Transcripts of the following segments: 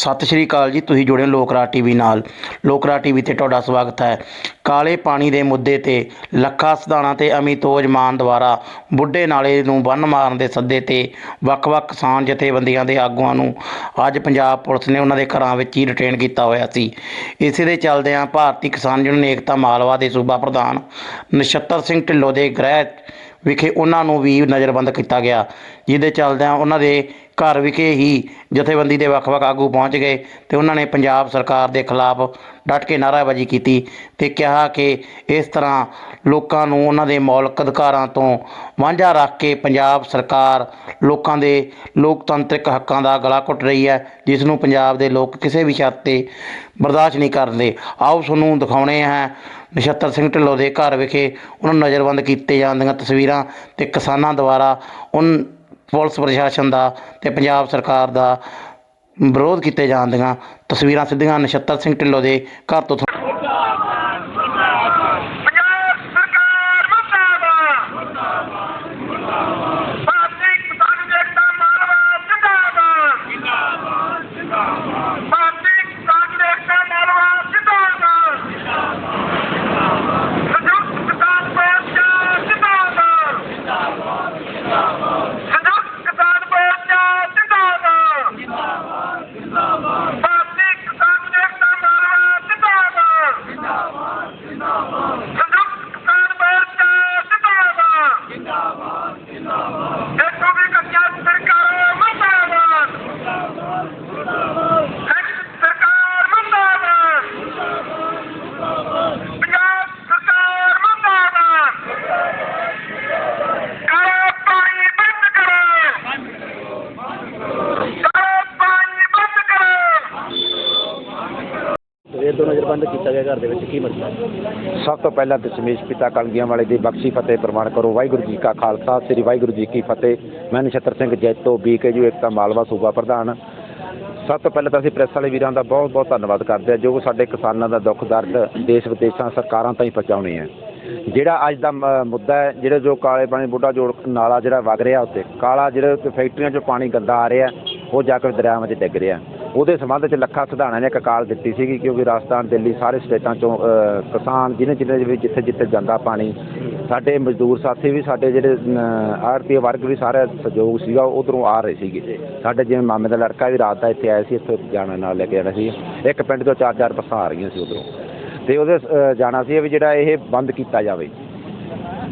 ਸਤਿ ਸ਼੍ਰੀ ਅਕਾਲ ਜੀ, ਤੁਸੀਂ ਜੁੜੇ ਹੋ ਲੋਕਰਾ ਟੀਵੀ ਨਾਲ। ਲੋਕਰਾ ਟੀਵੀ ਤੇ ਤੁਹਾਡਾ ਸਵਾਗਤ ਹੈ। ਕਾਲੇ ਪਾਣੀ ਦੇ ਮੁੱਦੇ ਤੇ, ਲੱਖਾ ਸਿਧਾਣਾ ਤੇ ਅਮਿਤੋਜ ਮਾਨ ਦੁਆਰਾ ਬੁੱਢੇ ਨਾਲੇ ਨੂੰ ਬੰਨ ਮਾਰਨ ਦੇ ਸੱਦੇ ਤੇ ਵੱਖ-ਵੱਖ ਕਿਸਾਨ ਜਥੇਬੰਦੀਆਂ ਦੇ ਆਗੂਆਂ ਨੂੰ ਅੱਜ ਪੰਜਾਬ ਪੁਲਿਸ ਨੇ ਉਹਨਾਂ ਦੇ ਘਰਾਂ ਵਿੱਚ ਹੀ ਡਿਟੇਨ ਕੀਤਾ ਹੋਇਆ ਸੀ। ਇਸੇ ਦੇ ਚੱਲਦਿਆਂ ਭਾਰਤੀ ਕਿਸਾਨ ਯੂਨੀਅਨ ਏਕਤਾ ਮਾਲਵਾ ਦੇ ਸੂਬਾ ਪ੍ਰਧਾਨ ਨਛੱਤਰ ਸਿੰਘ ਢਿੱਲੋਂ ਦੇ ਗ੍ਰਹਿ ਵਿਖੇ ਉਹਨਾਂ ਨੂੰ ਵੀ ਨਜ਼ਰਬੰਦ ਕੀਤਾ ਗਿਆ, ਜਿਹਦੇ ਚੱਲਦਿਆਂ ਉਹਨਾਂ ਦੇ ਘਰ ਵਿਖੇ ਹੀ ਜਥੇਬੰਦੀ ਦੇ ਵੱਖ-ਵੱਖ ਆਗੂ ਪਹੁੰਚ ਗਏ ਤੇ ਉਹਨਾਂ ਨੇ ਪੰਜਾਬ ਸਰਕਾਰ ਦੇ ਖਿਲਾਫ ਡਟ ਕੇ ਨਾਅਰੇਬਾਜ਼ੀ ਕੀਤੀ ਤੇ ਕਿਹਾ ਕਿ ਇਸ ਤਰ੍ਹਾਂ ਲੋਕਾਂ ਨੂੰ ਉਹਨਾਂ ਦੇ ਮੌਲਿਕ ਅਧਿਕਾਰਾਂ ਤੋਂ ਵਾਂਝਾ ਰੱਖ ਕੇ ਪੰਜਾਬ ਸਰਕਾਰ ਲੋਕਾਂ ਦੇ ਲੋਕਤੰਤਰਿਕ ਹੱਕਾਂ ਦਾ ਗਲਾ ਘੁੱਟ ਰਹੀ ਹੈ ਜਿਸ ਨੂੰ ਪੰਜਾਬ ਦੇ ਲੋਕ ਕਿਸੇ ਵੀ ਸ਼ਰਤ ਤੇ ਬਰਦਾਸ਼ਤ ਨਹੀਂ ਕਰਦੇ। ਆਓ ਤੁਹਾਨੂੰ ਦਿਖਾਉਣੇ ਹੈ ਨਛੱਤਰ ਸਿੰਘ ਢਿੱਲੋਂ ਦੇ ਘਰ ਵਿਖੇ ਉਹਨਾਂ ਨੂੰ ਨਜ਼ਰਬੰਦ ਕੀਤੇ ਜਾਣ ਦੀਆਂ ਤਸਵੀਰਾਂ ਤੇ ਕਿਸਾਨਾਂ ਦੁਆਰਾ ਉਨ ਪੁਲਿਸ ਪ੍ਰਸ਼ਾਸਨ ਦਾ ਤੇ ਪੰਜਾਬ ਸਰਕਾਰ ਦਾ ਵਿਰੋਧ ਕੀਤੇ ਜਾਣ ਦੀਆਂ ਤਸਵੀਰਾਂ ਸਿੱਧੀਆਂ ਨਛੱਤਰ ਸਿੰਘ ਢਿੱਲੋਂ ਦੇ ਘਰ ਤੋਂ ਤੁਹਾਨੂੰ ਪੰਜਾਬ ਸਰਕਾਰ ਮੁਰਦਾਬਾਦ ਭਾਰਤੀ ਕਿਸਾਨ ਏਕਤਾ ਮਾਲਵਾ ਜਿੰਦਾਬਾਦ ਭਾਰਤੀ ਕਿਸਾਨ ਏਕਤਾ ਮਾਲਵਾ ਜਿੰਦਾਬਾਦ ਸੰਯੁਕਤ ਕਿਸਾਨ ਮੋਰਚਾ ਜਿੰਦਾਬਾਦ ਸੰਯੁਕਤ ਕਿਸਾਨ ਮੋਰਚਾ ਜਿੰਦਾਬਾਦ ਭਾਰਤੀ ਕਿਸਾਨ ਏਕਤਾ ਮਾਲਵਾ ਜਿੰਦਾਬਾਦ ਸੰਯੁਕਤ ਕਿਸਾਨ ਮੋਰਚਾ ਜਿੰਦਾਬਾਦ ਦੇਖੋ ਵੀ ਕੱਚਾ ਸਰਕਾਰ ਮੁਰਦਾਬਾਦ ਸਰਕਾਰ ਮੁਰਦਾਬਾਦ ਪੰਜਾਬ ਸਰਕਾਰ ਮੁਰਦਾਬਾਦ ਕਾਲਾ ਪਾਣੀ ਬੰਦ ਕਰੋ ਕਾਲਾ ਪਾਣੀ ਬੰਦ ਕਰੋ ਸਵੇਰ ਤੋਂ ਨਜ਼ਰਬੰਦ ਕੀਤਾ ਗਿਆ ਘਰ ਦੇ ਵਿੱਚ ਕੀ ਮਸਲਾ ਹੈ ਸਭ ਤੋਂ ਪਹਿਲਾਂ ਦਸ਼ਮੇਸ਼ ਪਿਤਾ ਕਲਗੀਆਂ ਵਾਲੇ ਦੀ ਬਖਸ਼ੀ ਫਤਿਹ ਪ੍ਰਮਾਣ ਕਰੋ। ਵਾਹਿਗੁਰੂ ਜੀ ਕਾ ਖਾਲਸਾ, ਸ੍ਰੀ ਵਾਹਿਗੁਰੂ ਜੀ ਕੀ ਫਤਿਹ। ਮੈਂ ਨਛੱਤਰ ਸਿੰਘ ਜੈਤੋ ਬੀਕੇਯੂ ਏਕਤਾ ਮਾਲਵਾ ਸੂਬਾ ਪ੍ਰਧਾਨ। ਸਭ ਤੋਂ ਪਹਿਲਾਂ ਤਾਂ ਅਸੀਂ ਪ੍ਰੈਸ ਵਾਲੇ ਵੀਰਾਂ ਦਾ ਬਹੁਤ ਬਹੁਤ ਧੰਨਵਾਦ ਕਰਦੇ ਹਾਂ, ਜੋ ਸਾਡੇ ਕਿਸਾਨਾਂ ਦਾ ਦੁੱਖ, ਦਰਦ ਦੇਸ਼ ਵਿਦੇਸ਼ਾਂ ਸਰਕਾਰਾਂ ਤਾਈਂ ਪਹੁੰਚਾਉਣੇ ਹੈ ਜਿਹੜਾ ਅੱਜ ਦਾ ਮ- ਮੁੱਦਾ ਹੈ, ਜਿਹੜਾ ਜੋ ਕਾਲੇ ਪਾਣੀ ਬੁੱਢਾ ਜੋੜ ਨਾਲਾ ਜਿਹੜਾ ਵਗ ਰਿਹਾ ਉੱਤੇ ਕਾਲਾ ਜਿਹੜਾ ਫੈਕਟਰੀਆਂ 'ਚੋਂ ਪਾਣੀ ਗੰਦਾ ਆ ਰਿਹਾ, ਉਹ ਜਾ ਕੇ ਦਰਿਆਵਾਂ 'ਚ ਡਿੱਗ ਰਿਹਾ। ਉਹਦੇ ਸੰਬੰਧ 'ਚ ਲੱਖਾ ਸਿਧਾਣਾ ਨੇ ਇੱਕ ਕਾਲ ਦਿੱਤੀ ਸੀਗੀ ਕਿਉਂਕਿ ਰਾਜਸਥਾਨ, ਦਿੱਲੀ ਸਾਰੇ ਸਟੇਟਾਂ 'ਚੋਂ ਕਿਸਾਨ ਜਿਹਨੇ ਜਿਹਨੇ ਵੀ ਜਿੱਥੇ ਜਿੱਥੇ ਜਾਂਦਾ ਪਾਣੀ, ਸਾਡੇ ਮਜ਼ਦੂਰ ਸਾਥੀ ਵੀ, ਸਾਡੇ ਜਿਹੜੇ ਆਰਪੀ ਵਰਗ ਵੀ ਸਾਰੇ ਸਹਿਯੋਗ ਸੀਗਾ ਉਧਰੋਂ ਆ ਰਹੇ ਸੀਗੇ। ਸਾਡੇ ਜਿਵੇਂ ਮਾਮੇ ਦਾ ਲੜਕਾ ਵੀ ਰਾਤ ਦਾ ਇੱਥੇ ਆਇਆ ਸੀ, ਇੱਥੇ ਜਾਣਾ ਨਾਲ ਲੈ ਕੇ ਜਾਣਾ ਸੀ। ਇੱਕ ਪਿੰਡ ਤੋਂ ਚਾਰ ਚਾਰ ਬੱਸਾਂ ਆ ਰਹੀਆਂ ਸੀ ਉਧਰੋਂ। ਤੇ ਉਹਦੇ ਜਾਣਾ ਸੀ ਵੀ ਜਿਹੜਾ ਇਹ ਬੰਦ ਕੀਤਾ ਜਾਵੇ।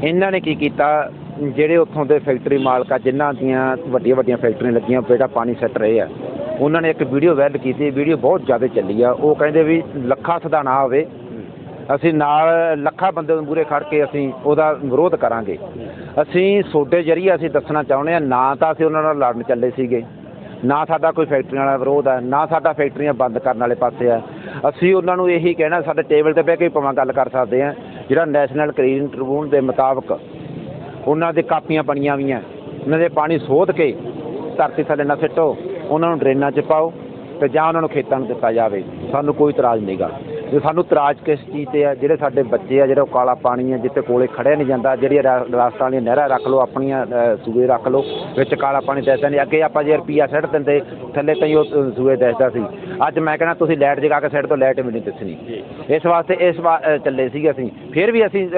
ਇਹਨਾਂ ਨੇ ਕੀ ਕੀਤਾ? ਜਿਹੜੇ ਉੱਥੋਂ ਦੇ ਫੈਕਟਰੀ ਮਾਲਕ ਆ, ਜਿਨ੍ਹਾਂ ਦੀਆਂ ਵੱਡੀਆਂ ਵੱਡੀਆਂ ਫੈਕਟਰੀਆਂ ਲੱਗੀਆਂ ਬੇਟਾ ਪਾਣੀ ਸੱਟ ਰਹੇ ਆ ਉਹਨਾਂ ਨੇ ਇੱਕ ਵੀਡੀਓ ਵਾਇਰਲ ਕੀਤੀ, ਵੀਡੀਓ ਬਹੁਤ ਜ਼ਿਆਦਾ ਚੱਲੀ ਆ। ਉਹ ਕਹਿੰਦੇ ਵੀ ਲੱਖਾ ਸਦਾਣਾ ਹੋਵੇ। ਅਸੀਂ ਨਾਲ ਲੱਖਾਂ ਬੰਦੇ ਨੂੰ ਮੂਹਰੇ ਖੜ ਕੇ ਅਸੀਂ ਉਹਦਾ ਵਿਰੋਧ ਕਰਾਂਗੇ। ਅਸੀਂ ਸੋਡੇ ਜਰੀਏ ਅਸੀਂ ਦੱਸਣਾ ਚਾਹੁੰਦੇ ਆ ਨਾ ਤਾਂ ਅਸੀਂ ਉਹਨਾਂ ਨਾਲ ਲੜਨ ਚੱਲੇ ਸੀਗੇ। ਨਾ ਸਾਡਾ ਕੋਈ ਫੈਕਟਰੀਆਂ ਵਾਲਾ ਵਿਰੋਧ ਹੈ ਨਾ ਸਾਡਾ ਫੈਕਟਰੀਆਂ ਬੰਦ ਕਰਨ ਵਾਲੇ ਪਾਸੇ ਆ। ਅਸੀਂ ਉਹਨਾਂ ਨੂੰ ਇਹੀ ਕਹਿਣਾ, ਸਾਡੇ ਟੇਬਲ ਤੇ ਬਹਿ ਕੇ ਭਾਵੇਂ ਗੱਲ ਕਰ ਸਕਦੇ ਆ ਜਿਹੜਾ ਨੈਸ਼ਨਲ ਕਰੀਨ ਟ੍ਰਿਬਿਊਨ ਦੇ ਮੁਤਾਬਕ ਉਹਨਾਂ ਦੇ ਕਾਪੀਆਂ ਬਣੀਆਂ ਹੋਈਆਂ। ਉਹਨਾਂ ਦੇ ਪਾਣੀ ਸੋਧ ਕੇ ਧਰਤੀ ਥੱਲੇ ਨਾ ਸਿੱਟੋ। ਉਹਨਾਂ ਨੂੰ ਡਰੇਨਾਂ 'ਚ ਪਾਓ ਤੇ ਜਾਂ ਉਹਨਾਂ ਨੂੰ ਖੇਤਾਂ ਨੂੰ ਦਿੱਤਾ ਜਾਵੇ। ਸਾਨੂੰ ਕੋਈ ਇਤਰਾਜ਼ ਨਹੀਂਗਾ ਜੇ ਸਾਨੂੰ ਇਤਰਾਜ਼ ਕਿਸ ਚੀਜ਼ ਤੇ ਆ ਜਿਹੜੇ ਸਾਡੇ ਬੱਚੇ ਆ ਜਿਹੜਾ ਉਹ ਕਾਲਾ ਪਾਣੀ ਆ ਜਿੱਥੇ ਕੋਲੇ ਖੜਿਆ ਨਹੀਂ ਜਾਂਦਾ ਜਿਹੜੀ ਰਾ- ਰਾਜਸਥਾਨ ਵਾਲੀਆਂ ਨਹਿਰਾਂ ਰੱਖ ਲਓ ਆਪਣੀਆਂ ਸੂਏ ਰੱਖ ਲਓ ਵਿੱਚ ਕਾਲਾ ਪਾਣੀ ਦੱਸਦਾ ਨਹੀਂ। ਅੱਗੇ ਆਪਾਂ ਜੇ ਰੁਪਈਆ ਸਿੱਟ ਦਿੰਦੇ ਥੱਲੇ ਤਾਂ ਹੀ ਉਹ ਸੂਏ ਦੱਸਦਾ ਸੀ। ਅੱਜ ਮੈਂ ਕਹਿੰਦਾ ਤੁਸੀਂ ਲਾਈਟ ਜਗਾ ਕੇ ਸਿੱਟ ਤੋਂ ਲਾਈਟ ਵੀ ਨਹੀਂ ਦੱਸਣੀ। ਇਸ ਵਾਸਤੇ ਇਸ ਚੱਲੇ ਸੀਗੇ ਅਸੀਂ। ਫਿਰ ਵੀ ਅਸੀਂ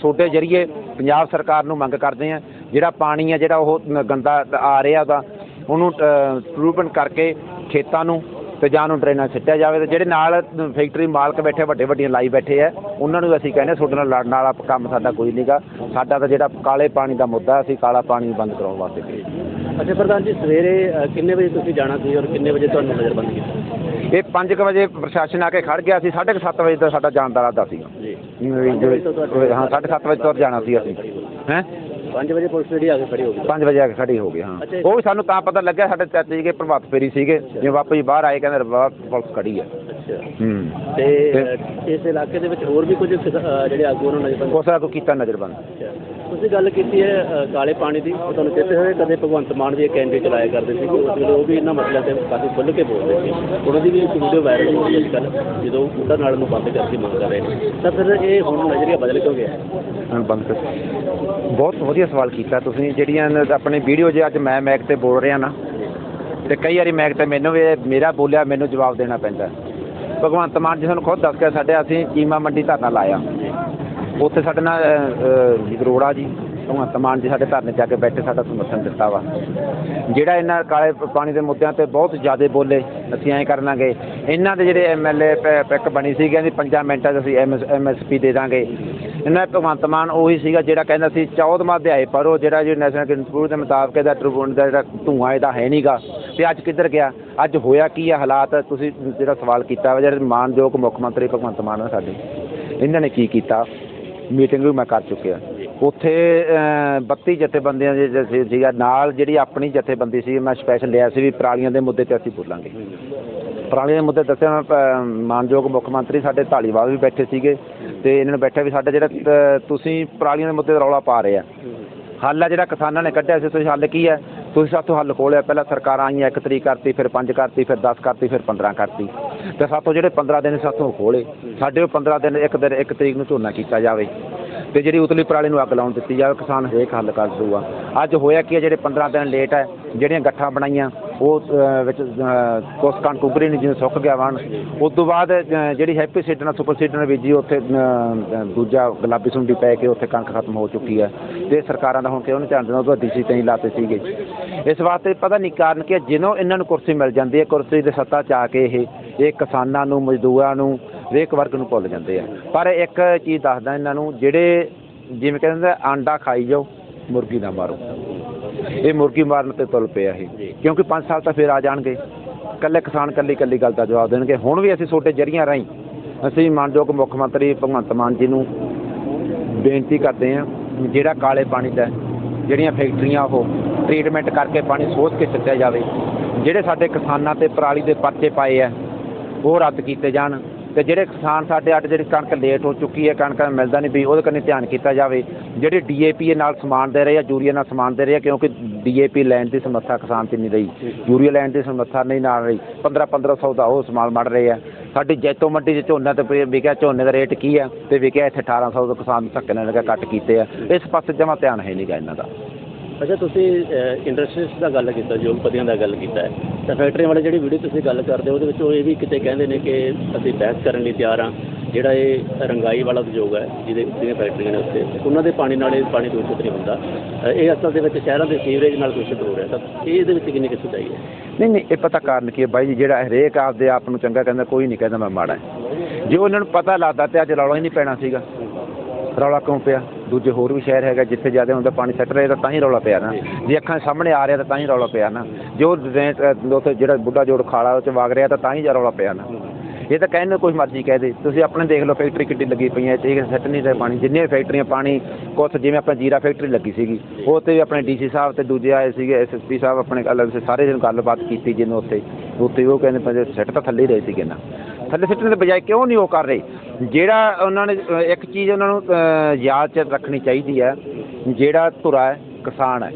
ਤੁਹਾਡੇ ਜਰੀਏ ਪੰਜਾਬ ਸਰਕਾਰ ਨੂੰ ਮੰਗ ਕਰਦੇ ਹਾਂ ਜਿਹੜਾ ਪਾਣੀ ਆ ਜਿਹੜਾ ਉਹ ਗੰਦਾ ਆ ਰਿਹਾ ਉਹਦਾ ਉਹਨੂੰ ਟ੍ਰੀਟਮੈਂਟ ਕਰਕੇ ਖੇਤਾਂ ਨੂੰ ਤੇ ਜਾਂ ਨੂੰ ਡਰੇਨਾਂ 'ਚ ਸਿੱਟਿਆ ਜਾਵੇ ਤੇ ਜਿਹੜੇ ਨਾਲ ਫੈਕਟਰੀ ਮਾਲਕ ਬੈਠੇ ਵੱਡੇ ਵੱਡੀਆਂ ਲਾਈ ਬੈਠੇ ਆ ਉਹਨਾਂ ਨੂੰ ਅਸੀਂ ਕਹਿੰਦੇ ਤੁਹਾਡੇ ਨਾਲ ਲੜਨ ਵਾਲਾ ਕੰਮ ਸਾਡਾ ਕੋਈ ਨਹੀਂਗਾ ਸਾਡਾ ਤਾਂ ਜਿਹੜਾ ਕਾਲੇ ਪਾਣੀ ਦਾ ਮੁੱਦਾ ਅਸੀਂ ਕਾਲਾ ਪਾਣੀ ਬੰਦ ਕਰਾਉਣ ਵਾਸਤੇ ਗਏ ਅੱਛਾ ਪ੍ਰਧਾਨ ਜੀ ਸਵੇਰੇ ਕਿੰਨੇ ਵਜੇ ਤੁਸੀਂ ਜਾਣਾ ਸੀ ਔਰ ਕਿੰਨੇ ਵਜੇ ਤੁਹਾਨੂੰ ਨਜ਼ਰਬੰਦ ਕੀਤਾ? ਇਹ 5 ਵਜੇ ਪ੍ਰਸ਼ਾਸਨ ਆ ਕੇ ਖੜ ਗਿਆ ਸੀ 7:30 ਵਜੇ ਦਾ ਸਾਡਾ ਜਾਣ ਦਾ ਇਰਾਦਾ ਸੀਗਾ। ਜੀ। ਹਾਂ 7:30 ਵਜੇ ਤੋਂ ਜਾਣਾ ਸੀ ਅਸੀਂ। ਹੈ? 5 ਵਜੇ ਪੁਲਿਸ ਜਿਹੜੀ ਆ ਕੇ ਖੜੀ ਹੋ ਗਈ। 5 ਵਜੇ ਆ ਕੇ ਖੜੀ ਹੋ ਗਏ ਹਾਂ। ਅੱਛਾ। ਉਹ ਵੀ ਸਾਨੂੰ ਤਾਂ ਪਤਾ ਲੱਗਿਆ ਸਾਡੇ ਚਾਚੇ ਜੀ ਕੇ ਪ੍ਰਭਾਤ ਫੇਰੀ ਸੀਗੇ ਜਿਵੇਂ ਬਾਪੂ ਜੀ ਬਾਹਰ ਆਏ ਕਹਿੰਦੇ ਬਾਹਰ ਪੁਲਿਸ ਖੜੀ ਹੈ ਅੱਛਾ। ਹੂੰ। ਤੇ ਅ, ਇਸ ਇਲਾਕੇ ਦੇ ਵਿੱਚ ਹੋਰ ਵੀ ਕੁਝ ਕਿਸ- ਅ, ਜਿਹੜੇ ਆਗੂ ਉਹਨਾਂ ਨੂੰ ਨਜ਼ਰਬੰਦ? ਕੋਸਾ ਕੋ ਕੀਤਾ ਨਜ਼ਰਬੰਦ। ਅੱਛਾ। ਤੁਸੀਂ ਗੱਲ ਕੀਤੀ ਹੈ ਅ, ਕਾਲੇ ਪਾਣੀ ਦੀ ਉਹ ਤੁਹਾਨੂੰ ਚੇਤੇ ਹੋਵੇ ਕਦੇ ਭਗਵੰਤ ਮਾਨ ਵੀ ਇਹ ਕੈਂਡੇ ਚਲਾਇਆ ਕਰਦੇ ਸੀ ਉਸ ਵੇਲੇ ਉਹ ਵੀ ਇਹਨਾਂ ਮਸਲਿਆਂ ਤੇ ਕਾਫੀ ਖੁੱਲ੍ਹ ਕੇ ਬੋਲਦੇ ਸੀ। ਉਹਨਾਂ ਦੀ ਵੀ ਇੱਕ ਵੀਡੀਓ ਵਾਇਰਲ ਹੋਈ ਅੱਜ ਕੱਲ੍ਹ ਜਦੋਂ ਉਹਨਾਂ ਨਾਲ ਨੂੰ ਬੰਦ ਕਰਕੇ ਮੰਗ ਕਰ ਰਹੇ ਨੇ। ਤਾਂ ਫਿਰ ਇਹ ਹੁਣ ਨਜ਼ਰੀਆ ਬਦਲ ਕਿਉਂ ਗਿਆ? ਹੁਣ ਬੰਦ ਕਰ। ਬਹੁਤ ਵਧੀਆ ਸਵਾਲ ਕੀਤਾ ਤੁਸੀਂ ਜਿਹੜੀਆਂ ਨ- ਆਪਣੇ ਵੀਡੀਓ ਜੇ ਅੱਜ ਮੈਂ ਮੈਕ ਤੇ ਬੋਲ ਰਿਹਾ ਨਾ ਤੇ ਕਈ ਵਾਰੀ ਮੈਕ ਤੇ ਮੈਨੂੰ ਵੀ ਇਹ ਮੇਰਾ ਬੋਲਿਆ ਮੈਨੂੰ ਜਵਾਬ ਦੇਣਾ ਪੈਂਦਾ। ਭਗਵੰਤ ਮਾਨ ਜੀ ਸਾਨੂੰ ਖੁਦ ਦੱਸ ਕੇ ਸਾਡੇ ਅਸੀਂ ਚੀਮਾ ਮੰਡੀ ਧਰਨਾ ਲਾਇਆ। ਉੱਥੇ ਸਾਡੇ ਨਾਲ ਅਹ, ਅਹ, ਜੀ ਭਗਵੰਤ ਮਾਨ ਜੀ ਸਾਡੇ ਧਰਨੇ ਜਾ ਕੇ ਬੈਠੇ ਸਾਡਾ ਸਮਰਥਨ ਦਿੱਤਾ ਵਾ। ਜਿਹੜਾ ਇਹਨਾਂ ਕਾਲੇ ਪਾਣੀ ਦੇ ਮੁੱਦਿਆਂ ਤੇ ਬਹੁਤ ਜ਼ਿਆਦਾ ਬੋਲੇ ਅਸੀਂ ਐਂ ਕਰ ਲਾਂਗੇ ਇਹਨਾਂ ਦੇ ਜਿਹੜੇ ਐਮਐਲਏ ਪਿਕ ਬਣੀ ਸੀ ਕਹਿੰਦੀ ਪੰਜਾਂ ਮਿੰਟਾਂ 'ਚ ਅਸੀਂ ਐਮਐਸਪੀ ਦੇ ਦਾਂਗੇ। ਇਹਨਾਂ ਦਾ ਭਗਵੰਤ ਮਾਨ ਉਹੀ ਸੀਗਾ ਜਿਹੜਾ ਕਹਿੰਦਾ ਸੀ 14ਵਾਂ ਅਧਿਆਏ ਪੜੋ ਜਿਹੜਾ ਜੋ ਨੈਸ਼ਨਲ ਇੰਸਟੀਚਿਊਟ ਦੇ ਮੁਤਾਬਕ ਇਹਦਾ ਟ੍ਰਿਬਿਊਨ ਦਾ ਜਿਹੜਾ ਧੂੰਆਂ ਇਹਦਾ ਹੈ ਨਹੀਂਗਾ ਤੇ ਅੱਜ ਕਿੱਧਰ ਗਿਆ? ਅੱਜ ਹੋਇਆ ਕੀ ਆ ਹਾਲਾਤ? ਤੁਸੀਂ ਜਿਹੜਾ ਸਵਾਲ ਕੀਤਾ ਵਾ ਜਿਹੜੇ ਮਾਨਯੋਗ ਮੁੱਖ ਮੰਤਰੀ ਭਗਵੰਤ ਮਾਨ ਆ ਸਾਡੇ ਇਹਨਾਂ ਨੇ ਕੀ ਕੀਤਾ? ਮੀਟਿੰਗ ਵੀ ਮੈਂ ਕਰ ਚੁੱਕਿਆ। ਉੱਥੇ ਅਹ, 32 ਜਥੇਬੰਦੀਆਂ ਦੇ ਜਥੇ ਸੀਗਾ ਨਾਲ ਜਿਹੜੀ ਆਪਣੀ ਜਥੇਬੰਦੀ ਸੀ ਮੈਂ ਸਪੈਸ਼ਲ ਲਿਆ ਸੀ ਵੀ ਪਰਾਲੀਆਂ ਦੇ ਮੁੱਦੇ ਤੇ ਅਸੀਂ ਬੋਲਾਂਗੇ। ਪਰਾਲੀਆਂ ਦੇ ਮੁੱਦੇ ਦੱਸਿਆ ਮੈਂ ਮਾਨਯੋਗ ਮੁੱਖ ਮੰਤਰੀ ਸਾਡੇ ਢਾਲੀਵਾਲ ਵੀ ਬੈਠੇ ਸੀਗੇ ਤੇ ਇਹਨਾਂ ਨੂੰ ਬੈਠਿਆ ਵੀ ਸਾਡਾ ਜਿਹੜਾ ਤੁਸੀਂ ਪਰਾਲੀਆਂ ਦੇ ਮੁੱਦੇ ਤੇ ਰੌਲਾ ਪਾ ਰਹੇ ਆ। ਹੱਲ ਆ ਜਿਹੜਾ ਕਿਸਾਨਾਂ ਨੇ ਕੱਢਿਆ ਸੀ ਤੁਸੀਂ ਹੱਲ ਕੀ ਹੈ ਤੁਸੀਂ ਸਾਥੋਂ ਹੱਲ ਖੋਲਿਆ ਪਹਿਲਾਂ ਸਰਕਾਰਾਂ ਆਈਆਂ ਇੱਕ ਤਰੀਕ ਕਰਤੀ ਫਿਰ ਪੰਜ ਕਰਤੀ ਫਿਰ 10 ਕਰਤੀ ਫਿਰ 15 ਕਰਤੀ। ਤੇ ਸਾਥੋਂ ਜਿਹੜੇ 15 ਦਿਨ ਸਾਥੋਂ ਖੋਲੇ ਸਾਡੇ ਉਹ 15 ਦਿਨ ਇੱਕ ਦਿਨ ਇੱਕ ਤਰੀਕ ਨੂੰ ਝੋਨਾ ਕੀਤਾ ਜਾਵੇ। ਤੇ ਜਿਹੜੀ ਉਤਲੀ ਪਰਾਲੀ ਨੂੰ ਅੱਗ ਲਾਉਣ ਦਿੱਤੀ ਜਾਵੇ ਕਿਸਾਨ ਹਰੇਕ ਹੱਲ ਕਰ ਦੂਗਾ ਅੱਜ ਹੋਇਆ ਕੀ ਹੈ ਜਿਹੜੇ 15 ਦਿਨ ਲੇਟ ਹੈ ਜਿਹੜੀਆਂ ਗੱਠਾਂ ਬਣਾਈਆਂ ਉਹ ਵਿੱਚ ਅਹ, ਕੁਛ ਕਣਕ ਉਗਰੀ ਨਹੀਂ ਜਿਵੇਂ ਸੁੱਕ ਗਿਆ ਵਣ ਉਸ ਤੋਂ ਬਾਅਦ ਜਿਹੜੀ ਹੈਪੀ ਸੀਡਰ ਨਾਲ ਸੁਪਰ ਸੀਡਰ ਨਾਲ ਬੀਜੀ ਉੱਥੇ ਦੂਜਾ ਗੁਲਾਬੀ ਸੁੰਡੀ ਪੈ ਕੇ ਉੱਥੇ ਕਣਕ ਖਤਮ ਹੋ ਚੁੱਕੀ ਹੈ। ਤੇ ਸਰਕਾਰਾਂ ਦਾ ਹੁਣ ਕਿਉਂ ਨਹੀਂ ਧਿਆਨ ਦਿੰਦਾ ਉਹ ਡੀਸੀ ਤੇ ਹੀ ਲਾਤੇ ਸੀਗੇ। ਇਸ ਵਾਸਤੇ ਪਤਾ ਨਹੀਂ ਕਾਰਨ ਕਿ ਹੈ ਇਹਨਾਂ ਨੂੰ ਕੁਰਸੀ ਮਿਲ ਜਾਂਦੀ ਹੈ ਕੁਰਸੀ ਦੇ ਸੱਤਾ ਚ ਆ ਕੇ ਇਹ ਇਹ ਕਿਸਾਨਾਂ ਨੂੰ, ਮਜ਼ਦੂਰਾਂ ਨੂੰ, ਹਰੇਕ ਵਰਗ ਨੂੰ ਭੁੱਲ ਜਾਂਦੇ ਆ। ਪਰ ਇੱਕ ਚੀਜ਼ ਦੱਸਦਾ ਇਹਨਾਂ ਨੂੰ, ਜਿਹੜੇ ਜਿਵੇਂ ਕਹਿੰਦੇ ਆਂਡਾ ਖਾਈ ਜਾਓ, ਮੁਰਗੀ ਨਾ ਮਾਰੋ। ਇਹ ਮੁਰਗੀ ਮਾਰਨ ਤੇ ਤੁਲ ਪਿਆ ਇਹ। ਕਿਉਂਕਿ 5 ਸਾਲ ਤਾਂ ਫਿਰ ਆ ਜਾਣਗੇ। ਕੱਲੇ ਕਿਸਾਨ ਕੱਲੀ ਕੱਲੀ ਗੱਲ ਦਾ ਜਵਾਬ ਦੇਣਗੇ। ਹੁਣ ਵੀ ਅਸੀਂ ਛੋਟੇ ਜਰੀਆਂ ਰਾਹੀਂ ਅਸੀਂ ਮਾਨਯੋਗ ਮੁੱਖ ਮੰਤਰੀ ਭਗਵੰਤ ਮਾਨ ਜੀ ਨੂੰ ਬੇਨਤੀ ਕਰਦੇ ਹਾਂ, ਜਿਹੜਾ ਕਾਲੇ ਪਾਣੀ ਦਾ, ਜਿਹੜੀਆਂ ਫੈਕਟਰੀਆਂ ਉਹ ਟ੍ਰੀਟਮੈਂਟ ਕਰਕੇ ਪਾਣੀ ਸੋਧ ਕੇ ਛੱਡਿਆ ਜਾਵੇ, ਜਿਹੜੇ ਸਾਡੇ ਕਿਸਾਨਾਂ ਤੇ ਪਰਾਲੀ ਦੇ ਪਰਚੇ ਪਾਏ ਆ ਉਹ ਰੱਦ ਕੀਤੇ ਜਾਣ ਤੇ ਜਿਹੜੇ ਕਿਸਾਨ ਸਾਡੇ ਅੱਡ ਜਿਹੜੀ ਕਣਕ ਲੇਟ ਹੋ ਚੁੱਕੀ ਹੈ, ਕਣਕ ਮਿਲਦਾ ਨਹੀਂ ਵੀ ਉਹਦੇ ਕੰਨੇ ਧਿਆਨ ਕੀਤਾ ਜਾਵੇ। ਜਿਹੜੇ ਡੀਏਪੀ ਨਾਲ ਸਮਾਨ ਦੇ ਰਹੇ ਆ, ਯੂਰੀਆ ਨਾਲ ਸਮਾਨ ਦੇ ਰਹੇ ਆ, ਕਿਉਂਕਿ ਡੀਏਪੀ ਲੈਣ ਦੀ ਸਮੱਥਾ ਕਿਸਾਨ ਤੇ ਨਹੀਂ ਰਹੀ। ਯੂਰੀਆ ਲੈਣ ਦੀ ਸਮੱਥਾ ਨਹੀਂ ਨਾਲ ਰਹੀ। 15 1500 ਦਾ ਉਹ ਸਮਾਨ ਮੜ ਰਹੇ ਆ। ਸਾਡੀ ਜੈਤੋ ਮੰਡੀ 'ਚ ਝੋਨਾ ਤੇ ਪਏ- ਵਿਕਿਆ, ਝੋਨੇ ਦਾ ਰੇਟ ਕੀ ਆ? ਤੇ ਵਿਕਿਆ ਇੱਥੇ 1800 ਤੋਂ ਕਿਸਾਨ ਧੱਕੇ ਨਾਲ ਲਗਾ, ਕੱਟ ਕੀਤੇ ਆ। ਇਸ ਪਾਸੇ ਜਮਾ ਧਿਆਨ ਹੈ ਨਹੀਂਗਾ ਇਹਨਾਂ ਦਾ। ਅੱਛਾ, ਤੁਸੀਂ ਇੰਡਸਟਰੀਜ਼ ਦਾ ਗੱਲ ਕੀਤਾ, ਉਦਯੋਗਪਤੀਆਂ ਦਾ ਗੱਲ ਕੀਤਾ ਹੈ। ਤਾਂ ਫੈਕਟਰੀਆਂ ਵਾਲੇ ਜਿਹੜੀ ਵੀਡੀਓ ਤੁਸੀਂ ਗੱਲ ਕਰਦੇ ਹੋ, ਉਹਦੇ ਵਿੱਚ ਉਹ ਇਹ ਵੀ ਕਿਤੇ ਕਹਿੰਦੇ ਨੇ ਕਿ ਅਸੀਂ ਬਹਿਸ ਕਰਨ ਲਈ ਤਿਆਰ ਹਾਂ। ਜਿਹੜਾ ਇਹ ਰੰਗਾਈ ਵਾਲਾ ਉਦਯੋਗ ਹੈ, ਜਿਹਦੇ ਜਿਹੜੀਆਂ ਫੈਕਟਰੀਆਂ ਨੇ ਉੱਤੇ ਉਹਨਾਂ ਦੇ ਪਾਣੀ ਨਾਲ ਇਹ ਪਾਣੀ ਦੂਸ਼ਿਤ ਨਹੀਂ ਹੁੰਦਾ। ਇਹ ਅਸਲ ਦੇ ਵਿੱਚ ਸ਼ਹਿਰਾਂ ਦੇ ਸੀਵਰੇਜ ਨਾਲ ਦੂਸ਼ਿਤ ਹੋ ਰਿਹਾ ਤਾਂ ਇਹ ਇਹਦੇ ਵਿੱਚ ਕਿੰਨੀ ਕੁ ਸਚਾਈ ਹੈ? ਨਹੀਂ ਨਹੀਂ, ਇਹ ਪਤਾ ਕਾਰਨ ਕੀ ਹੈ ਬਾਈ ਜੀ, ਜਿਹੜਾ ਹਰੇਕ ਆਪਦੇ ਆਪ ਨੂੰ ਚੰਗਾ ਕਹਿੰਦਾ, ਕੋਈ ਨਹੀਂ ਕਹਿੰਦਾ ਮੈਂ ਮਾੜਾ ਜੇ ਉਹਨਾਂ ਨੂੰ ਪਤਾ ਲੱਗਦਾ ਤੇ ਅੱਜ ਰੌਲਾ ਹੀ ਨਹੀਂ ਪੈਣਾ ਸੀਗਾ। ਰੌਲਾ ਕਿਉਂ ਪਿਆ? ਦੂਜੇ ਹੋਰ ਵੀ ਸ਼ਹਿਰ ਹੈਗਾ ਜਿੱਥੇ ਜ਼ਿਆਦਾ ਹੁੰਦਾ ਪਾਣੀ ਸੱਟ ਰਿਹਾ ਤਾਂ ਤਾਂ ਹੀ ਰੌਲਾ ਪਿਆ ਨਾ। ਜੇ ਅੱਖਾਂ ਸਾਹਮਣੇ ਆ ਰਿਹਾ ਤਾਂ ਤਾਂ ਹੀ ਰੌਲਾ ਪਿਆ ਨਾ। ਜੋ ਰੇਟ, ਉੱਥੇ ਜਿਹੜਾ ਬੁੱਢਾ ਜੋੜ ਖਾਲਾ ਉਹ ਚ ਵਗ ਰਿਹਾ ਤਾਂ ਤਾਂ ਹੀ ਰੌਲਾ ਪਿਆ ਨਾ। ਇਹ ਤਾਂ ਕਹਿੰਦੇ ਕੋਈ ਮਰਜ਼ੀ ਕਹਿ ਦੇ। ਤੁਸੀਂ ਆਪਣੇ ਦੇਖ ਲਓ ਫੈਕਟਰੀ ਕਿੱਡੀ ਲੱਗੀ ਪਈਆਂ ਠੀਕ ਸੱਟ ਨਹੀਂ ਰਹੇ ਪਾਣੀ। ਜਿੰਨੀਆਂ ਵੀ ਫੈਕਟਰੀਆਂ ਪਾਣੀ ਕੁਛ ਜਿਵੇਂ ਆਪਣਾ ਜੀਰਾ ਫੈਕਟਰੀ ਲੱਗੀ ਸੀਗੀ ਉਹ ਤੇ ਵੀ ਆਪਣੇ ਡੀਸੀ ਸਾਹਿਬ ਤੇ ਦੂਜੇ ਆਏ ਸੀਗੇ ਐਸਐਸਪੀ ਸਾਹਿਬ ਆਪਣੇ ਅਲੱਗ ਸੇ ਸਾਰੇ ਜਿਹਨੂੰ ਗੱਲਬਾਤ ਕੀਤੀ ਜਿਹਨੂੰ ਉੱਥੇ। ਉੱਥੇ ਉਹ ਕਹਿੰਦੇ ਪੰਜ ਸੱਟ ਤਾਂ ਥੱਲੇ ਹੀ ਰਹੇ ਸੀਗੇ ਨਾ। ਥੱਲੇ ਸਿੱਟਣ ਦੇ ਬਜਾਏ ਕਿਉਂ ਨਹੀਂ ਉਹ ਕਰ ਰਹੇ? ਜਿਹੜਾ ਉਹਨਾਂ ਨੇ ਇੱਕ ਚੀਜ਼ ਉਹਨਾਂ ਨੂੰ ਯਾਦ 'ਚ ਰੱਖਣੀ ਚਾਹੀਦੀ ਹੈ, ਜਿਹੜਾ ਧੁਰਾ ਹੈ, ਕਿਸਾਨ ਹੈ।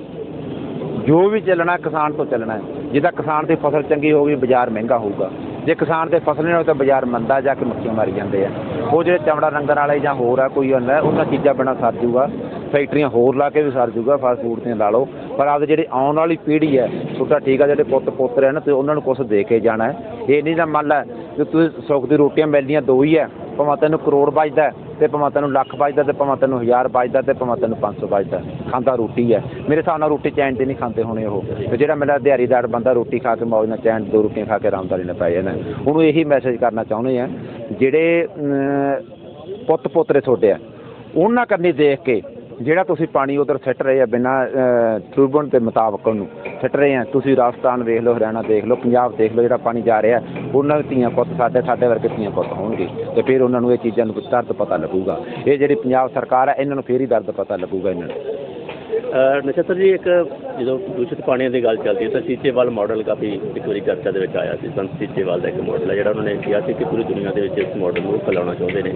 ਜੋ ਵੀ ਚੱਲਣਾ ਕਿਸਾਨ ਤੋਂ ਚੱਲਣਾ ਹੈ। ਜਿੱਦਾਂ ਕਿਸਾਨ ਦੀ ਫਸਲ ਚੰਗੀ ਹੋਊਗੀ, ਬਾਜ਼ਾਰ ਮਹਿੰਗਾ ਹੋਊਗਾ। ਜੇ ਕਿਸਾਨ ਦੇ ਫਸਲ ਨਹੀਂ ਹੋਵੇ ਤਾਂ ਬਾਜ਼ਾਰ ਮੰਦਾ ਜਾ ਕੇ ਮੱਖੀਆਂ ਮਾਰੀ ਜਾਂਦੇ ਆ। ਉਹ ਜਿਹੜੇ ਚਮੜਾ ਰੰਗਣ ਵਾਲੇ ਜਾਂ ਹੋਰ ਆ, ਕੋਈ ਹੁੰਦਾ ਉਹਨਾਂ ਚੀਜ਼ਾਂ ਬਿਨਾਂ ਸਰ ਜੂਗਾ। ਫੈਕਟਰੀਆਂ ਹੋਰ ਲਾ ਕੇ ਵੀ ਸਰ ਜੂਗਾ ਫਾਸਟ ਫੂਡ ਦੀਆਂ ਲਾ ਲਓ। ਪਰ ਆਪਦੇ ਜਿਹੜੀ ਆਉਣ ਵਾਲੀ ਪੀੜ੍ਹੀ ਹੈ, ਛੋਟਾ ਠੀਕ ਆ, ਜਿਹੜੇ ਪੁੱਤ ਪੋਤਰੇ ਹਨ ਤੇ ਉਹਨਾਂ ਨੂੰ ਕੁਝ ਦੇ ਕੇ ਜਾਣਾ ਹੈ। ਇਹ ਨਹੀਂ ਤਾਂ ਮੰਨ ਲੈ ਕਿ ਤੁਸੀਂ ਸੁੱਖ ਦੀ ਰੋਟੀਆਂ ਮਿਲਦੀਆਂ ਦੋ ਹੀ ਹੈ, ਭਾਵੇਂ ਤੈਨੂੰ ਕਰੋੜ ਵੱਜਦਾ ਤੇ ਭਾਵੇਂ ਤੈਨੂੰ ਲੱਖ ਵੱਜਦਾ ਤੇ ਭਾਵੇਂ ਤੈਨੂੰ ਹਜ਼ਾਰ ਵੱਜਦਾ ਤੇ ਭਾਵੇਂ ਤੈਨੂੰ 500 ਵੱਜਦਾ ਖਾਂਦਾ ਰੋਟੀ ਹੈ। ਮੇਰੇ ਹਿਸਾਬ ਨਾਲ ਰੋਟੀ ਚੈਨ ਤੇ ਨਹੀਂ ਖਾਂਦੇ ਹੋਣੇ ਉਹ। ਤੇ ਜਿਹੜਾ ਮੇਰਾ ਦਿਹਾੜੀਦਾਰ ਬੰਦਾ ਰੋਟੀ ਖਾ ਕੇ ਮੌਜ ਨਾਲ ਚੈਨ ਦੋ ਰੋਟੀਆਂ ਖਾ ਕੇ ਆਰਾਮਦਾਰੀ ਨਾਲ ਪੈ ਜਾਂਦਾ ਉਹਨੂੰ ਇਹੀ ਮੈਸੇਜ ਕਰਨਾ ਚਾਹੁੰਦੇ ਆ, ਜਿਹੜੇ ਪੁੱਤ ਪੋਤਰੇ ਤੁਹਾਡੇ ਆ, ਉਹਨਾਂ ਕਰਨੀ ਦੇਖ ਕੇ ਜਿਹੜਾ ਤੁਸੀਂ ਪਾਣੀ ਉਧਰ ਸਿੱਟ ਰਹੇ ਆ ਬਿਨਾਂ ਟ੍ਰਿਬਿਊਨ ਦੇ ਮੁਤਾਬਕ ਨੂੰ ਸਿੱਟ ਰਹੇ ਆ। ਤੁਸੀਂ ਰਾਜਸਥਾਨ ਵੇਖ ਲਓ, ਹਰਿਆਣਾ ਦੇਖ ਲਓ, ਪੰਜਾਬ ਦੇਖ ਲਓ, ਜਿਹੜਾ ਪਾਣੀ ਜਾ ਰਿਹਾ, ਉਹਨਾਂ ਦੇ ਧੀਆਂ ਪੁੱਤ, ਸਾਡੇ ਸਾਡੇ ਵਰਗੇ ਧੀਆਂ ਪੁੱਤ ਹੋਣਗੇ ਤੇ ਫਿਰ ਉਹਨਾਂ ਨੂੰ ਇਹ ਚੀਜ਼ਾਂ ਨੂੰ ਦਰਦ ਪਤਾ ਲੱਗੂਗਾ। ਇਹ ਜਿਹੜੀ ਪੰਜਾਬ ਸਰਕਾਰ ਹੈ ਇਹਨਾਂ ਨੂੰ ਫੇਰ ਹੀ ਦਰਦ ਪਤਾ ਲੱਗੂਗਾ ਇਹਨਾਂ ਨੂੰ। ਨਛੱਤਰ ਜੀ, ਇੱਕ ਜਦੋਂ ਦੂਸ਼ਿਤ ਪਾਣੀਆਂ ਦੀ ਗੱਲ ਚੱਲਦੀ ਹੈ, ਤਾਂ ਸੀਚੇਵਾਲ ਮਾਡਲ ਕਾਫੀ ਇੱਕ ਵਾਰੀ ਚਰਚਾ ਦੇ ਵਿੱਚ ਆਇਆ ਸੀ। ਸੰਤ ਸੀਚੇਵਾਲ ਦਾ ਇੱਕ ਮਾਡਲ ਹੈ, ਜਿਹੜਾ ਉਹਨਾਂ ਨੇ ਕਿਹਾ ਸੀ ਕਿ ਪੂਰੀ ਦੁਨੀਆ ਦੇ ਵਿੱਚ ਇਸ ਮਾਡਲ ਨੂੰ ਫੈਲਾਉਣਾ ਚਾਹੁੰਦੇ ਨੇ।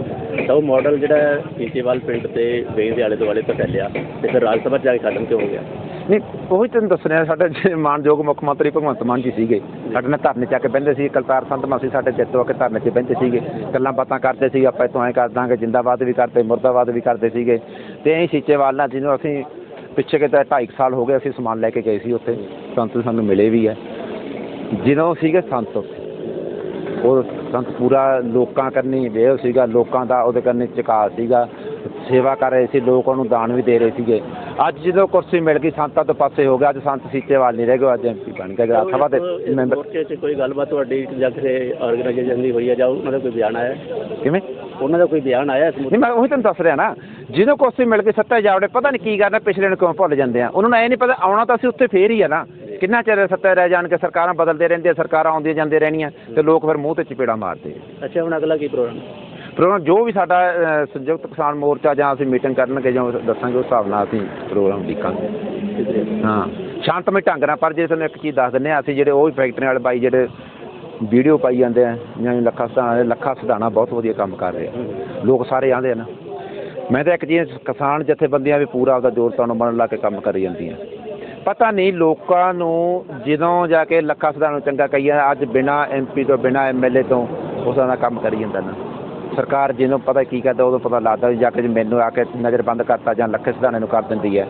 ਤਾਂ ਉਹ ਮਾਡਲ ਜਿਹੜਾ ਸੀਚੇਵਾਲ ਪਿੰਡ ਤੇ ਵੇਈ ਦੇ ਆਲੇ ਦੁਆਲੇ ਤੋਂ ਫੈਲਿਆ ਤੇ ਫਿਰ ਰਾਜ ਸਭਾ 'ਚ ਜਾ ਕੇ ਖਤਮ ਕਿਉਂ ਹੋ ਗਿਆ? ਨਹੀਂ, ਉਹੀ ਤੈਨੂੰ ਦੱਸ ਰਿਹਾ ਸਾਡੇ ਮਾਨਯੋਗ ਮੁੱਖ ਮੰਤਰੀ ਭਗਵੰਤ ਮਾਨ ਜੀ ਸੀਗੇ। ਸਾਡੇ ਨਾਲ ਧਰਨੇ ਚੱਕ ਕੇ ਬਹਿੰਦੇ ਸੀ ਕਲਤਾਰ ਸੰਤ ਮਾਸੀ ਸਾਡੇ ਚਿੱਤੋਂ ਆ ਕੇ ਧਰਨੇ 'ਚ ਬਹਿੰਦੇ ਸੀਗੇ। ਗੱਲਾਂ ਬਾਤਾਂ ਕਰਦੇ ਸੀ, ਆਪਾਂ ਇੱਥੋਂ ਐਂ ਕਰ ਦਾਂਗੇ, ਜਿੰਦਾਬਾਦ ਵੀ ਕਰਦੇ, ਮੁਰਦਾਬਾਦ ਵੀ ਕਰਦੇ ਸੀਗੇ। ਤੇ ਐਂ ਸੀਚੇਵਾਲ ਨਾਲ ਜਿਹਨੂੰ ਅਸੀਂ ਪਿੱਛੇ ਕਿਤੇ ਢਾਈ ਕੁ ਸਾਲ ਹੋ ਗਏ ਅਸੀਂ ਸਮਾਨ ਲੈ ਕੇ ਗਏ ਸੀ ਉੱਥੇ ਸੰਤ ਸਾਨੂੰ ਮਿਲੇ ਵੀ ਹੈ। ਜਦੋਂ ਸੀਗੇ ਸੰਤ ਉਹ ਸੰਤ ਪੂਰਾ ਲੋਕਾਂ ਕਰਨੀ ਵੇਹ ਸੀਗਾ ਲੋਕਾਂ ਦਾ ਉਹਦੇ ਕਰਨੀ ਝੁਕਾਅ ਸੀਗਾ। ਸੇਵਾ ਕਰ ਰਹੇ ਸੀ ਲੋਕ ਉਹਨੂੰ ਦਾਨ ਵੀ ਦੇ ਰਹੇ ਸੀਗੇ। ਅੱਜ ਜਦੋਂ ਕੁਰਸੀ ਮਿਲ ਗਈ ਸੰਤਾਂ ਤੋਂ ਪਾਸੇ ਹੋ ਗਿਆ ਅੱਜ ਸੰਤ ਸੀਚੇਵਾਲ ਨਹੀਂ ਰਹਿ ਗਿਆ ਅੱਜ ਐਮਪੀ ਬਣ ਗਿਆ ਗ੍ਰਾਮ ਸਭਾ ਦੇ ਇਸ ਮੈਂਬਰ। ਮੋਰਚੇ 'ਚ ਕੋਈ ਗੱਲਬਾਤ ਤੁਹਾਡੀ ਜਾਂ ਕਿਸੇ ਆਰਗੇਨਾਈਜੇਸ਼ਨ ਦੀ ਹੋਈ ਹੈ ਜਾਂ ਉਹਨਾਂ ਦਾ ਕੋਈ ਬਿਆਨ ਆਇਆ? ਕਿਵੇਂ? ਉਹਨਾਂ ਦਾ ਕੋਈ ਬਿਆਨ ਆਇਆ ਨਹੀਂ ਮੈਂ ਉਹੀ ਤੁਹਾਨੂੰ ਦੱਸ ਰਿਹਾ ਨਾ। ਜਦੋਂ ਕੁਰਸੀ ਮਿਲ ਗਈ ਸੱਤਾ ਜਾਵੜੇ ਪਤਾ ਨਹੀਂ ਕੀ ਕਰਨਾ ਪਿਛਲੇ ਨੂੰ ਕਿਉਂ ਭੁੱਲ ਜਾਂਦੇ ਆ। ਉਹਨਾਂ ਨੂੰ ਐ ਨਹੀਂ ਪਤਾ ਆਉਣਾ ਤਾਂ ਅਸੀਂ ਉੱਥੇ ਫੇਰ ਹੀ ਆ ਨਾ। ਕਿੰਨਾ ਚਿਰ ਸੱਤਾ ਰਹਿ ਜਾਣ ਕੇ ਸਰਕਾਰਾਂ ਬਦਲਦੇ ਰਹਿੰਦੀਆਂ ਸਰਕਾਰਾਂ ਆਉਂਦੀਆਂ ਜਾਂਦੀਆਂ ਰਹਿਣੀਆਂ ਤੇ ਲੋਕ ਫਿਰ ਮੂੰਹ ਤੇ ਚਪੇੜਾ ਮਾਰਦੇ ਆ। ਅੱਛਾ ਹੁਣ ਅਗਲਾ ਕੀ ਪ੍ਰੋਗਰਾਮ? ਪ੍ਰੋਗਰਾਮ ਜੋ ਵੀ ਸਾਡਾ ਸੰਯੁਕਤ ਕਿਸਾਨ ਮੋਰਚਾ ਜਾਂ ਅਸੀਂ ਮੀਟਿੰਗ ਕਰਨਗੇ ਜਾਂ ਦੱਸਾਂਗੇ ਉਸ ਹਿਸਾਬ ਨਾਲ ਅਸੀਂ ਪ੍ਰੋਗਰਾਮ ਲਿਖਾਂਗੇ ਹਾਂ ਸ਼ਾਂਤਮਈ ਢੰਗ ਨਾਲ ਪਰ ਜੇ ਤੁਹਾਨੂੰ ਇੱਕ ਚੀਜ਼ ਦੱਸ ਦਿੰਦੇ ਆ ਅਸੀਂ ਜਿਹੜੇ ਉਹ ਵੀ ਫੈਕਟਰੀ ਵਾਲੇ ਬਾਈ ਜਿਹੜੇ ਵੀਡੀਓ ਪਾਈ ਜਾਂਦੇ ਆ ਜਾਂ ਲੱਖਾ ਲੱਖਾ ਸਧਾਣਾ ਬਹੁਤ ਵਧੀਆ ਕੰਮ ਕਰ ਰਹੇ ਆ। ਲੋਕ ਸਾਰੇ ਆਂਦੇ ਆ ਨਾ। ਮੈਂ ਤਾਂ ਇੱਕ ਜੀ ਕਿਸਾਨ ਜਥੇਬੰਦੀਆਂ ਵੀ ਪੂਰਾ ਆਪਦਾ ਜ਼ੋਰ ਤੁਹਾਨੂੰ ਬਣਨ ਲਾ ਕੇ ਕੰਮ ਕਰੀ ਜਾਂਦੀਆਂ। ਪਤਾ ਨਹੀਂ ਲੋਕਾਂ ਨੂੰ ਜਦੋਂ ਜਾ ਕੇ ਲੱਖਾ ਸਧਾਣਾ ਨੂੰ ਚੰਗਾ ਕਹੀਏ, ਅੱਜ ਬਿਨਾ ਐਮਪੀ ਤੋਂ, ਬਿਨਾ ਐਮਐਲਏ ਤੋਂ ਉਸ ਦਾ ਕੰਮ ਕਰੀ ਜਾਂਦਾ ਨਾ। ਸਰਕਾਰ ਜਿਹਨੂੰ ਪਤਾ ਕੀ ਕਰਦਾ ਉਦੋਂ ਪਤਾ ਲੱਗਦਾ ਵੀ ਜਾ ਕੇ ਜੇ ਮੈਨੂੰ ਆ ਕੇ ਨਜ਼ਰ ਬੰਦ ਕਰਤਾ ਜਾਂ ਲੱਖੇ ਸਿਧਾਣੇ ਨੂੰ ਕਰ ਦਿੰਦੀ ਹੈ।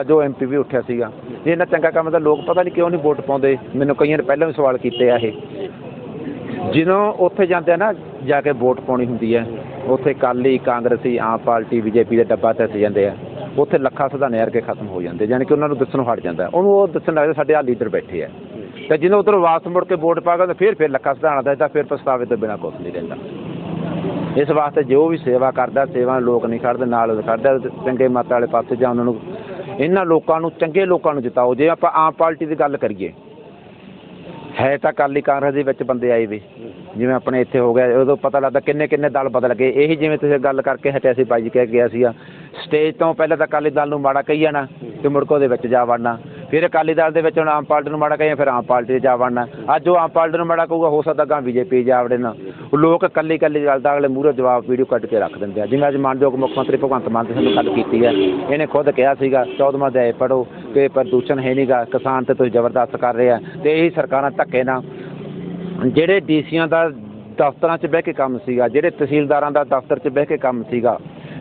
ਅੱਜ ਉਹ ਐਮਪੀ ਵੀ ਉੱਠਿਆ ਸੀਗਾ। ਜੇ ਇੰਨਾ ਚੰਗਾ ਕੰਮ ਤਾਂ ਲੋਕ ਪਤਾ ਨਹੀਂ ਕਿਉਂ ਨਹੀਂ ਵੋਟ ਪਾਉਂਦੇ। ਮੈਨੂੰ ਕਈਆਂ ਨੇ ਪਹਿਲਾਂ ਵੀ ਸਵਾਲ ਕੀਤੇ ਆ ਇਹ। ਜਦੋਂ ਉੱਥੇ ਜਾਂਦੇ ਆ ਨਾ, ਜਾ ਕੇ ਵੋਟ ਪਾਉਣੀ ਹੁੰਦੀ ਹੈ। ਉੱਥੇ ਕਾਲੀ ਕਾਂਗਰਸੀ, ਆਮ ਪਾਰਟੀ, ਬੀਜੇਪੀ ਦੇ ਡੱਬਾ ਤੇ ਜਾਂਦੇ ਆ। ਉੱਥੇ ਲੱਖਾਂ ਸਧਾਨੇ ਵਰਗੇ ਖਤਮ ਹੋ ਜਾਂਦੇ, ਯਾਨੀ ਕਿ ਉਹਨਾਂ ਨੂੰ ਦੱਸਣੋਂ ਹਟ ਜਾਂਦਾ। ਉਹਨੂੰ ਉਹ ਦੱਸਣ ਲੱਗਦਾ ਸਾਡੇ ਆ ਲੀਡਰ ਬੈਠੇ ਆ। ਤੇ ਜਦੋਂ ਉਧਰ ਵਾਪਸ ਮੁੜ ਕੇ ਵੋਟ ਪਾ ਕੇ ਤਾਂ ਫਿਰ ਫਿਰ ਲੱਖਾਂ ਸਿਧਾਣਾ ਦਾ ਤਾਂ ਫਿਰ ਪਛਤਾਵੇ ਤੋਂ ਬਿਨਾਂ ਕੁਛ ਨਹੀਂ ਰਹਿੰਦਾ। ਇਸ ਵਾਸਤੇ ਜੋ ਵੀ ਸੇਵਾ ਕਰਦਾ, ਸੇਵਾ ਲੋਕ ਨਹੀਂ ਖੜਦੇ ਨਾਲ ਖੜਦਾ ਚੰਗੇ ਮੱਤ ਵਾਲੇ ਪਾਸੇ ਜਾਂ ਉਹਨਾਂ ਨੂੰ ਇਹਨਾਂ ਲੋਕਾਂ ਨੂੰ, ਚੰਗੇ ਲੋਕਾਂ ਨੂੰ ਜਿਤਾਓ। ਜੇ ਆਪਾਂ ਆਮ ਪਾਰਟੀ ਦੀ ਗੱਲ ਕਰੀਏ, ਹੈ ਤਾਂ ਅਕਾਲੀ ਕਾਂਗਰਸ ਦੇ ਵਿੱਚ ਬੰਦੇ ਆਏ ਵੇ। ਜਿਵੇਂ ਆਪਣੇ ਇੱਥੇ ਹੋ ਗਿਆ, ਉਦੋਂ ਪਤਾ ਲੱਗਦਾ ਕਿੰਨੇ ਕਿੰਨੇ ਦਲ ਬਦਲ ਗਏ। ਇਹੀ ਜਿਵੇਂ ਤੁਸੀਂ ਗੱਲ ਕਰਕੇ ਹਟਿਆ ਸੀ ਬਾਈ ਜੀ, ਕਹਿ ਗਿਆ ਸੀਗਾ ਸਟੇਜ ਤੋਂ ਪਹਿਲਾਂ ਤਾਂ ਅਕਾਲੀ ਦਲ ਨੂੰ ਮਾੜਾ ਕਹੀ ਜਾਣਾ ਤੇ ਮੁੜ ਕੇ ਉਹਦੇ ਵਿੱਚ ਜਾ ਵੜਨਾ। ਫਿਰ ਅਕਾਲੀ ਦਲ ਦੇ ਵਿੱਚ ਹੁਣ ਆਮ ਪਾਰਟੀ ਨੂੰ ਮਾੜਾ ਕਹੀਏ, ਫਿਰ ਆਮ ਪਾਰਟੀ ਜਾ ਵੜਨਾ। ਅੱਜ ਉਹ ਆਮ ਪਾਰਟੀ ਨੂੰ ਮਾੜਾ ਕਹੂਗਾ, ਹੋ ਸਕਦਾ ਗਾਂ ਬੀਜੇਪੀ ਜਾ ਵੜੇ ਨਾ। ਉਹ ਲੋਕ ਇਕੱਲੀ ਇਕੱਲੀ ਗੱਲ ਦਾ ਅਗਲੇ ਮੂਹਰੇ ਜਵਾਬ ਵੀਡੀਓ ਕੱਢ ਕੇ ਰੱਖ ਦਿੰਦੇ ਆ। ਜਿਵੇਂ ਅੱਜ ਮਾਨਯੋਗ ਮੁੱਖ ਮੰਤਰੀ ਭਗਵੰਤ ਮਾਨ ਨੇ ਸਾਨੂੰ ਗੱਲ ਕੀਤੀ ਹੈ। ਇਹਨੇ ਖੁਦ ਕਿਹਾ ਸੀਗਾ 14ਵਾਂ ਅਧਿਆਇ ਪੜੋ ਕਿ ਪ੍ਰਦੂਸ਼ਣ ਹੈ ਨਹੀਂਗਾ ਕਿਸਾਨ ਤੇ ਤੁਸੀਂ ਜ਼ਬਰਦਸਤ ਕਰ ਰਹੇ ਆ। ਤੇ ਇਹੀ ਸਰਕਾਰਾਂ ਧੱਕੇ ਨਾਲ ਜਿਹੜੇ ਡੀਸੀਆਂ ਦਾ ਦਫ਼ਤਰਾਂ 'ਚ ਬਹਿ ਕੇ ਕੰਮ ਸੀਗਾ, ਜਿਹੜੇ ਤਹਿਸੀਲਦਾਰਾਂ ਦਾ ਦਫ਼ਤਰ 'ਚ ਬਹਿ ਕੇ ਕੰਮ ਸੀਗਾ,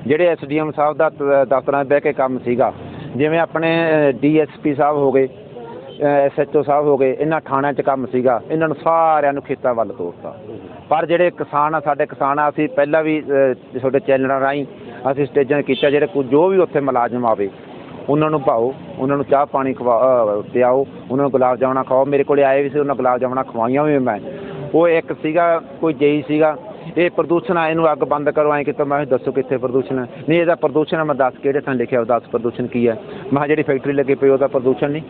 ਜਿਹੜੇ ਐਸਡੀਐਮ ਸਾਹਿਬ ਦਾ ਦਫ਼ਤਰਾਂ 'ਚ ਬਹਿ ਕੇ ਕੰਮ ਸੀਗਾ, ਜਿਵੇਂ ਆਪਣੇ ਡੀਐਸਪੀ ਸਾਹਿਬ ਹੋ ਗਏ ਐਸਐਚਓ ਸਾਹਿਬ ਹੋ ਗਏ, ਇਹਨਾਂ ਥਾਣਿਆਂ 'ਚ ਕੰਮ ਸੀਗਾ, ਇਹਨਾਂ ਨੂੰ ਸਾਰਿਆਂ ਨੂੰ ਖੇਤਾਂ ਵੱਲ ਤੋਰਤਾ। ਪਰ ਜਿਹੜੇ ਕਿਸਾਨ ਆ, ਸਾਡੇ ਕਿਸਾਨ ਆ, ਅਸੀਂ ਪਹਿਲਾਂ ਵੀ ਤੁਹਾਡੇ ਚੈਨਲਾਂ ਰਾਹੀਂ ਅਸੀਂ ਸਟੇਜਾਂ 'ਤੇ ਕੀਤਾ, ਜਿਹੜੇ ਕੋਈ ਜੋ ਵੀ ਉੱਥੇ ਮੁਲਾਜ਼ਮ ਆਵੇ ਉਹਨਾਂ ਨੂੰ ਭਾਓ, ਉਹਨਾਂ ਨੂੰ ਚਾਹ ਪਾਣੀ ਖਵਾ ਪਿਆਓ, ਉਹਨਾਂ ਨੂੰ ਗੁਲਾਬ ਜਾਮਣਾ ਖਵਾਓ। ਮੇਰੇ ਕੋਲੇ ਆਏ ਵੀ ਸੀ, ਉਹਨਾਂ ਗੁਲਾਬ ਜਾਮਣਾ ਖਵਾਈਆਂ ਵੀ ਮੈਂ। ਉਹ ਇੱਕ ਸੀਗਾ, ਕੋਈ ਜੇਈ ਸੀਗਾ। ਇਹ ਪ੍ਰਦੂਸ਼ਣ ਆ, ਇਹਨੂੰ ਅੱਗ ਬੰਦ ਕਰੋ, ਐਂ ਕਿਤੇ। ਮੈਂ ਦੱਸੋ ਕਿੱਥੇ ਪ੍ਰਦੂਸ਼ਣ ਹੈ ਨਹੀਂ, ਇਹਦਾ ਪ੍ਰਦੂਸ਼ਣ ਆ, ਮੈਂ ਦੱਸ ਕਿਹੜੇ ਥਾਂ ਲਿਖਿਆ, ਉਹ ਦੱਸ ਪ੍ਰਦੂਸ਼ਣ ਕੀ ਹੈ ਮੈਂ ਕਿਹਾ, ਜਿਹੜੀ ਫੈਕਟਰੀ ਲੱਗੀ ਪਈ, ਉਹਦਾ ਪ੍ਰਦੂਸ਼ਣ ਨਹੀਂ।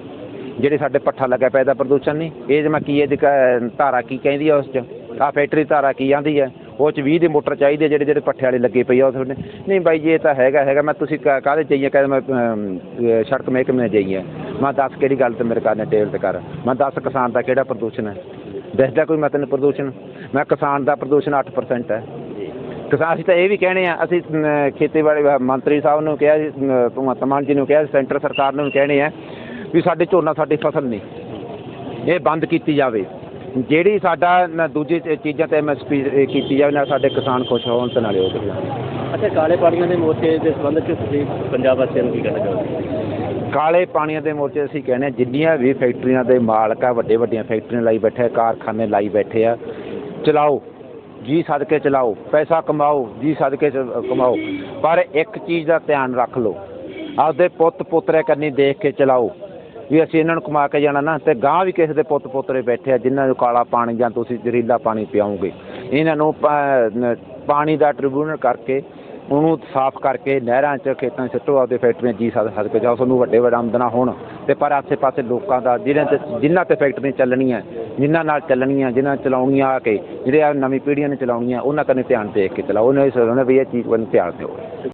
ਜਿਹੜੇ ਸਾਡੇ ਪੱਠਾ ਲੱਗਾ ਪਿਆ, ਇਹਦਾ ਪ੍ਰਦੂਸ਼ਣ ਨਹੀਂ। ਇਹ ਜਿਵੇਂ ਕੀ ਇਹਦੀ ਕ- ਧਾਰਾ ਕੀ ਕਹਿੰਦੀ ਆ ਉਸ 'ਚ? ਆ ਫੈਕਟਰੀ ਧਾਰਾ ਕੀ ਆਂਦੀ ਹੈ ਉਹ 'ਚ 20 ਦੇ ਮੋਟਰ ਚਾਹੀਦੇ ਹੈ ਜਿਹੜੇ ਜਿਹੜੇ ਪੱਠੇ ਵਾਲੇ ਲੱਗੇ ਪਈ ਆ ਉਹ ਤੁਹਾਡੇ ਨਹੀਂ ਬਾਈ ਜੀ ਇਹ ਤਾਂ ਹੈਗਾ ਹੈਗਾ। ਮੈਂ ਤੁਸੀਂ ਕਾ- ਕਾਹਦੇ ਚਾਹੀਏ ਕਹਿੰਦੇ ਮੈਂ ਸੜਕ ਮਹਿਕਮੇ ਨੇ ਚਾਹੀਏ ਮੈਂ ਦੱਸ ਕਿਹੜੀ ਗੱਲ ਤੇ ਮੇਰੇ ਕਾਰਨ ਟੇਲ ਤੇ ਕਰ। ਮੈਂ ਦੱਸ ਕਿਸਾਨ ਦਾ ਕਿਹੜਾ ਪ੍ਰਦੂਸ਼ਣ ਹੈ? ਦੱਸਦਾ ਕੋਈ ਮੈਂ ਪ੍ਰਦੂਸ਼ਣ? ਮੈਂ ਕਿਸਾਨ ਦਾ ਪ੍ਰਦੂਸ਼ਣ 8% ਹੈ। ਕਿਸਾਨ ਅਸੀਂ ਤਾਂ ਇਹ ਵੀ ਕਹਿਣੇ ਆ ਅਸੀਂ ਖੇਤੀਬਾੜੀ ਮੰਤਰੀ ਸਾਹਿਬ ਨੂੰ ਕਿਹਾ ਸੀ, ਭਗਵੰਤ ਮਾਨ ਜੀ ਨੂੰ ਕਿਹਾ ਸੈਂਟਰ ਸਰਕਾਰ ਨੂੰ ਵੀ ਕਹਿਣੇ ਆ ਵੀ ਸਾਡੇ ਝੋਨਾ ਸਾਡੀ ਫਸਲ ਨਹੀਂ। ਇਹ ਬੰਦ ਕੀਤੀ ਜਾਵੇ। ਜਿਹੜੀ ਸਾਡਾ ਨ- ਦੂਜੀ ਚ- ਚੀਜ਼ਾਂ ਤੇ ਐਮਐਸਪੀ ਕੀਤੀ ਜਾਵੇ ਨਾਲ ਸਾਡੇ ਕਿਸਾਨ ਖੁਸ਼ ਹੋਣ ਤੇ ਨਾਲੇ ਉਹ ਖੁਸ਼ ਹੋਣ ਅੱਛਾ ਕਾਲੇ ਪਾਣੀਆਂ ਦੇ ਮੋਰਚੇ ਦੇ ਸੰਬੰਧ 'ਚ ਤੁਸੀਂ ਪੰਜਾਬ ਵਾਸੀਆਂ ਨੂੰ ਕੀ ਕਹਿਣਾ ਚਾਹੋਗੇ ਕਾਲੇ ਪਾਣੀਆਂ ਦੇ ਮੋਰਚੇ ਅਸੀਂ ਕਹਿੰਦੇ ਹਾਂ, ਜਿੰਨੀਆਂ ਵੀ ਫੈਕਟਰੀਆਂ ਦੇ ਮਾਲਕ ਆ ਵੱਡੇ ਵੱਡੀਆਂ ਫੈਕਟਰੀਆਂ ਲਾਈ ਬੈਠੇ ਆ ਕਾਰਖਾਨੇ ਲਾਈ ਬੈਠੇ ਆ ਚਲਾਓ ਜੀ ਸਦਕੇ ਚਲਾਓ ਪੈਸਾ ਕਮਾਓ ਜੀ ਸਦਕੇ ਚ- ਕਮਾਓ ਪਰ ਇੱਕ ਚੀਜ਼ ਦਾ ਧਿਆਨ ਰੱਖ ਲਓ ਆਪਦੇ ਪੁੱਤ ਪੁੱਤਰੇ ਕੰਨੀ ਦੇਖ ਕੇ ਚਲਾਓ। ਵੀ ਅਸੀਂ ਇਹਨਾਂ ਨੂੰ ਕਮਾ ਕੇ ਜਾਣਾ ਨਾ, ਤੇ ਗਾਂ ਵੀ ਕਿਸੇ ਦੇ ਪੁੱਤ ਪੁੱਤਰੇ ਬੈਠੇ ਆ, ਜਿਨ੍ਹਾਂ ਨੂੰ ਕਾਲਾ ਪਾਣੀ ਜਾਂ ਤੁਸੀਂ ਜ਼ਹਿਰੀਲਾ ਪਾਣੀ ਪਿਆਓਗੇ। ਇਹਨਾਂ ਨੂੰ ਪਾਣੀ ਦਾ ਟ੍ਰਿਬਿਊਨਲ ਕਰਕੇ, ਉਹਨੂੰ ਸਾਫ਼ ਕਰਕੇ ਨਹਿਰਾਂ 'ਚ, ਖੇਤਾਂ 'ਚ ਸਿੱਟੋ, ਆਪਦੇ ਫੈਕਟਰੀਆਂ ਜੀ ਸਦ ਸਦ ਕੇ ਜਾਓ, ਤੁਹਾਨੂੰ ਵੱਡੇ ਵੱਡਾ ਆਮਦਨਾ ਹੋਣ। ਤੇ ਪਰ ਆਸੇ ਪਾਸੇ ਲੋਕਾਂ ਦਾ, ਜਿਹਨਾਂ ਤੇ, ਜਿਨ੍ਹਾਂ ਤੇ ਫੈਕਟਰੀਆਂ ਚੱਲਣੀਆਂ, ਜਿਨ੍ਹਾਂ ਨਾਲ ਚੱਲਣੀਆਂ, ਜਿਨ੍ਹਾਂ ਚਲਾਉਣੀਆਂ ਆ ਕੇ, ਜਿਹੜੇ ਆ ਨਵੀਂ ਪੀੜ੍ਹੀਆਂ ਨੇ ਚਲਾਉਣੀਆਂ, ਉਹਨਾਂ ਕੰਨੇ ਧਿਆਨ ਦੇ ਕੇ ਚਲਾਓ, ਉਹਨਾਂ ਇਸ, ਉਹਨਾਂ ਵੀ ਇਹ ਚੀਜ਼ ਵੱਲ ਧਿਆਨ ਦਿਓ।